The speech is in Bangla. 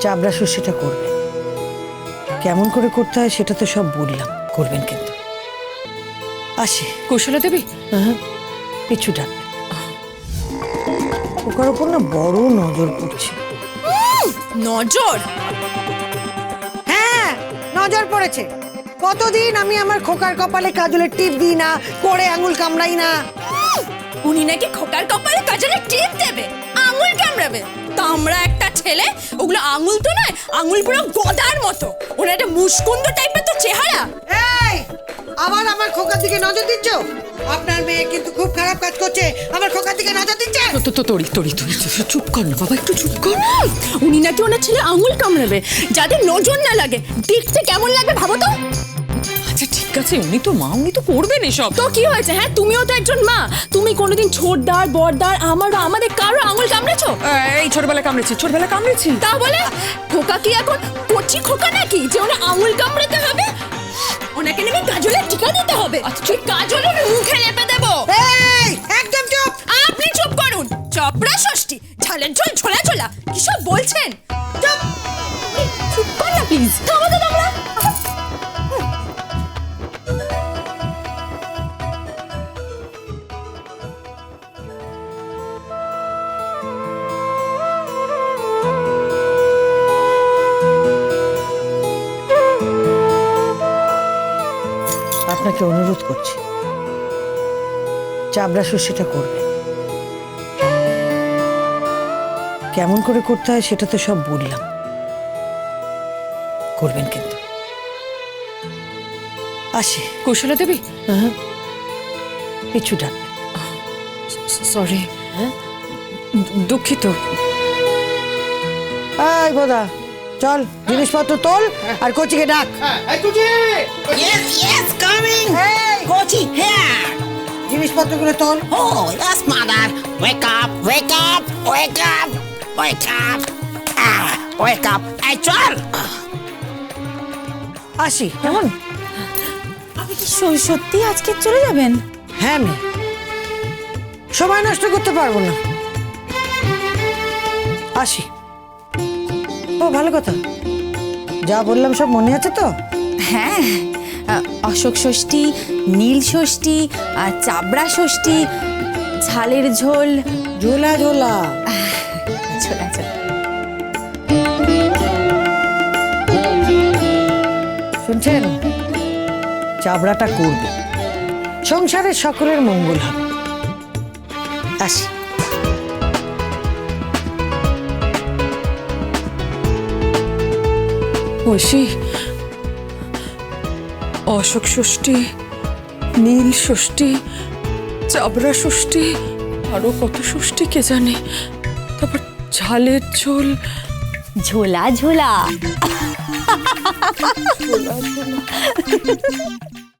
চাবড়া শস্যটা করবেন কেমন করে করতে হয় সেটা তো সব বললাম। করবেন কিন্তু। আসি। কুশলা দেবী? হ্যাঁ। পিছু ডাকবেন ওকার ওপর না বড় নজর পড়ছে। নজর? হ্যাঁ নজর পড়েছে। কতদিন আমি আমার খোকার কপালে কাজলের টিপ দিই না করে আঙুল কামড়াই না? উনি নাকি খোকার কপালে কাজলে টিপ দেবে আঙুল কামড়াবে। তামড়া একটা ছেলে ওগুলো আঙুল তো নয় আঙুল পুরো গদার মতো। ওরা একটা মুশকুন্দ টাইপের তো চেহারা। এই আবার আমার খোকার দিকে নজর দিচ্ছ? আপনার মেয়ে কিন্তু খুব খারাপ কাজ করছে। আমার খোকার দিকে নজর দিচ্ছে? তো তো তড়ি তড়ি তড়ি চুপ কর না বাবা একটু চুপ কর। উনি নাকি ওনার ছেলে আঙুল কামড়াবে। যাদের নজর না লাগে দেখতে কেমন লাগবে ভাবো তো? আচ্ছা ঠিক আছে উনি তো মা উনি তো করবেন এসব। তো কি হয়েছে? হ্যাঁ তুমিও তো একজন মা। তুমি কোনোদিন ছোটদার বড়দার আমার বা আমাদের কারও আঙুল কামড়েছো? এই ছোটবেলা কামড়েছি ছোটবেলা কামড়েছি। তা বলে? খোকা কি এখন কচি খোকা নাকি যে ওনা আঙুল কামড়াতে হবে? ওনাকে নাকি কাজলের টিকা দিতে হবে। তুই কাজলের মুখে লেপে দেবো। এই একদম চুপ। আপনি চুপ করুন। চপড়া ষষ্ঠী ঝালের ঝোল ঝোলা ঝোলা। কি সব বলছেন? চুপ। চুপ কর না প্লিজ আপনাকে অনুরোধ করছি। চাবড়া শস্যটা করবেন। কেমন করে করতে হয় সেটা তো সব বললাম। করবেন কিন্তু। আসি। কুশলা দেবী? হ্যাঁ। পিছু ডাকবেন সরি। হ্যাঁ? দুঃখিত। এই বোদা চল জিনিসপত্র তোল আর কোচিকে ডাক। coming. এই, Kochi, here. জিনিসপত্রগুলো তোল। Oh, yes, mother. Wake up, wake up, wake up, wake up. Ah, wake up. Hey, Chol. আসি। কেমন? আপনি কি সত্যি আজকে চলে যাবেন? হ্যাঁ মেয়ে। সময় নষ্ট করতে পারব না। আসি। ও ভালো কথা। যা বললাম সব মনে আছে তো? হ্যাঁ। অশোক ষষ্ঠী নীল ষষ্ঠী আর চাবড়া ষষ্ঠী ঝালের ঝোল। ঝোলা ঝোলা। ছোলা ছোলা শুনছেন? চাবড়াটা করবে। সংসারের সকলের মঙ্গল হবে। আসি। ঐশী অশোক ষষ্ঠী নীল ষষ্ঠী চাবড়া ষষ্ঠী আরও কত ষষ্ঠী কে জানে? তারপর ঝালের ঝোল। ঝোলা ঝোলা।